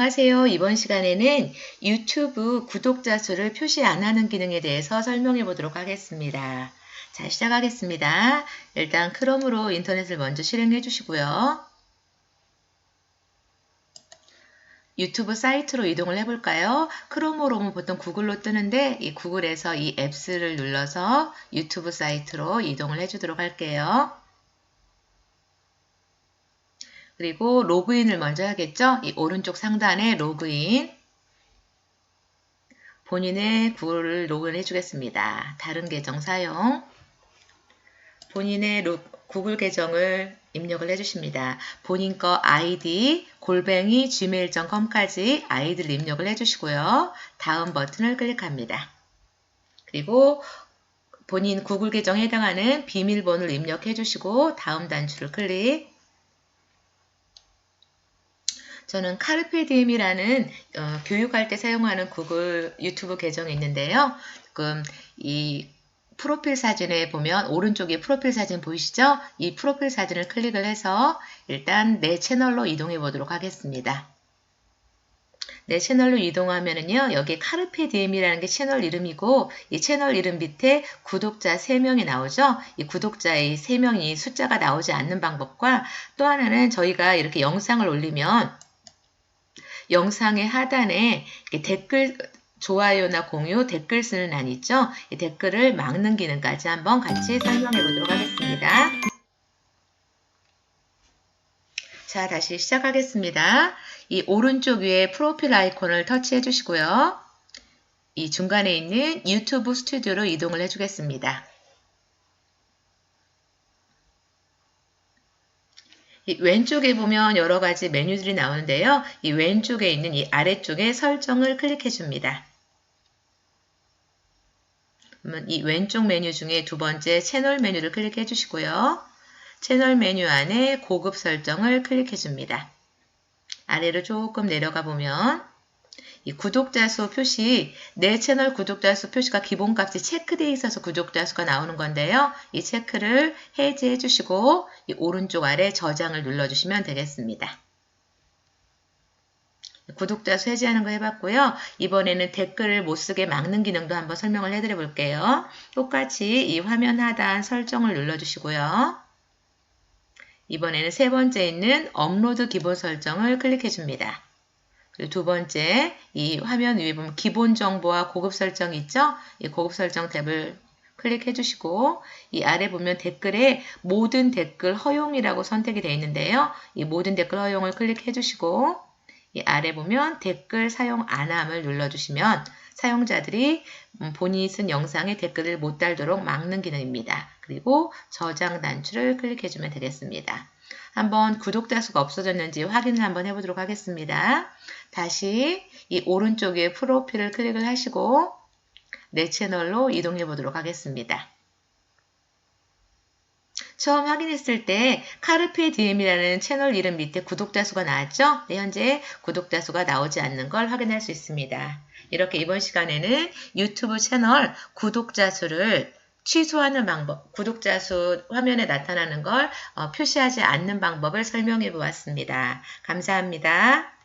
안녕하세요. 이번 시간에는 유튜브 구독자 수를 표시 안 하는 기능에 대해서 설명해 보도록 하겠습니다. 자, 시작하겠습니다. 일단 크롬으로 인터넷을 먼저 실행해 주시고요. 유튜브 사이트로 이동을 해볼까요? 크롬으로 보통 구글로 뜨는데 이 구글에서 이 앱스를 눌러서 유튜브 사이트로 이동을 해주도록 할게요. 그리고 로그인을 먼저 하겠죠? 이 오른쪽 상단에 로그인. 본인의 구글을 로그인 해 주겠습니다. 다른 계정 사용. 본인의 로, 구글 계정을 입력을 해주십니다. 본인 거 아이디 골뱅이 gmail.com까지 아이디를 입력을 해주시고요. 다음 버튼을 클릭합니다. 그리고 본인 구글 계정에 해당하는 비밀번호를 입력해 주시고 다음 단추를 클릭 저는 카르페디엠이라는 어, 교육할 때 사용하는 구글 유튜브 계정이 있는데요. 지금 이 프로필 사진에 보면 오른쪽에 프로필 사진 보이시죠? 이 프로필 사진을 클릭을 해서 일단 내 채널로 이동해 보도록 하겠습니다. 내 채널로 이동하면은요, 여기 카르페 디엠이라는 게 채널 이름이고, 이 채널 이름 밑에 구독자 3명이 나오죠? 이 구독자의 3명이 숫자가 나오지 않는 방법과 또 하나는 저희가 이렇게 영상을 올리면 영상의 하단에 댓글 좋아요나 공유, 댓글 쓰는 란 있죠? 이 댓글을 막는 기능까지 한번 같이 설명해 보도록 하겠습니다. 자, 다시 시작하겠습니다. 이 오른쪽 위에 프로필 아이콘을 터치해 주시고요. 이 중간에 있는 유튜브 스튜디오로 이동을 해 주겠습니다. 왼쪽에 보면 여러 가지 메뉴들이 나오는데요. 이 왼쪽에 있는 이 아래쪽에 설정을 클릭해 줍니다. 그러면 이 왼쪽 메뉴 중에 두 번째 채널 메뉴를 클릭해 주시고요. 채널 메뉴 안에 고급 설정을 클릭해 줍니다. 아래로 조금 내려가 보면 이 구독자 수 표시, 내 채널 구독자 수 표시가 기본값이 체크되어 있어서 구독자 수가 나오는 건데요. 이 체크를 해제해 주시고 이 오른쪽 아래 저장을 눌러주시면 되겠습니다. 구독자 수 해제하는 거 해봤고요. 이번에는 댓글을 못 쓰게 막는 기능도 한번 설명을 해드려 볼게요. 똑같이 이 화면 하단 설정을 눌러주시고요. 이번에는 세 번째 있는 업로드 기본 설정을 클릭해 줍니다. 두 번째, 이 화면 위에 보면 기본 정보와 고급 설정 있죠? 이 고급 설정 탭을 클릭해 주시고 이 아래 보면 댓글에 모든 댓글 허용이라고 선택이 되어 있는데요. 이 모든 댓글 허용을 클릭해 주시고 이 아래 보면 댓글 사용 안함을 눌러주시면 사용자들이 음, 본인이 쓴 영상에 댓글을 못 달도록 막는 기능입니다. 그리고 저장 단추를 클릭해주면 되겠습니다. 한번 구독자 수가 없어졌는지 확인을 한번 해보도록 하겠습니다. 다시 이 오른쪽에 프로필을 클릭을 하시고 내 채널로 이동해 보도록 하겠습니다. 처음 확인했을 때 카르페 디엠이라는 채널 이름 밑에 구독자 수가 나왔죠? 네, 현재 구독자 수가 나오지 않는 걸 확인할 수 있습니다. 이렇게 이번 시간에는 유튜브 채널 구독자 수를 취소하는 방법, 구독자 수 화면에 나타나는 걸 어, 표시하지 않는 방법을 설명해 보았습니다. 감사합니다.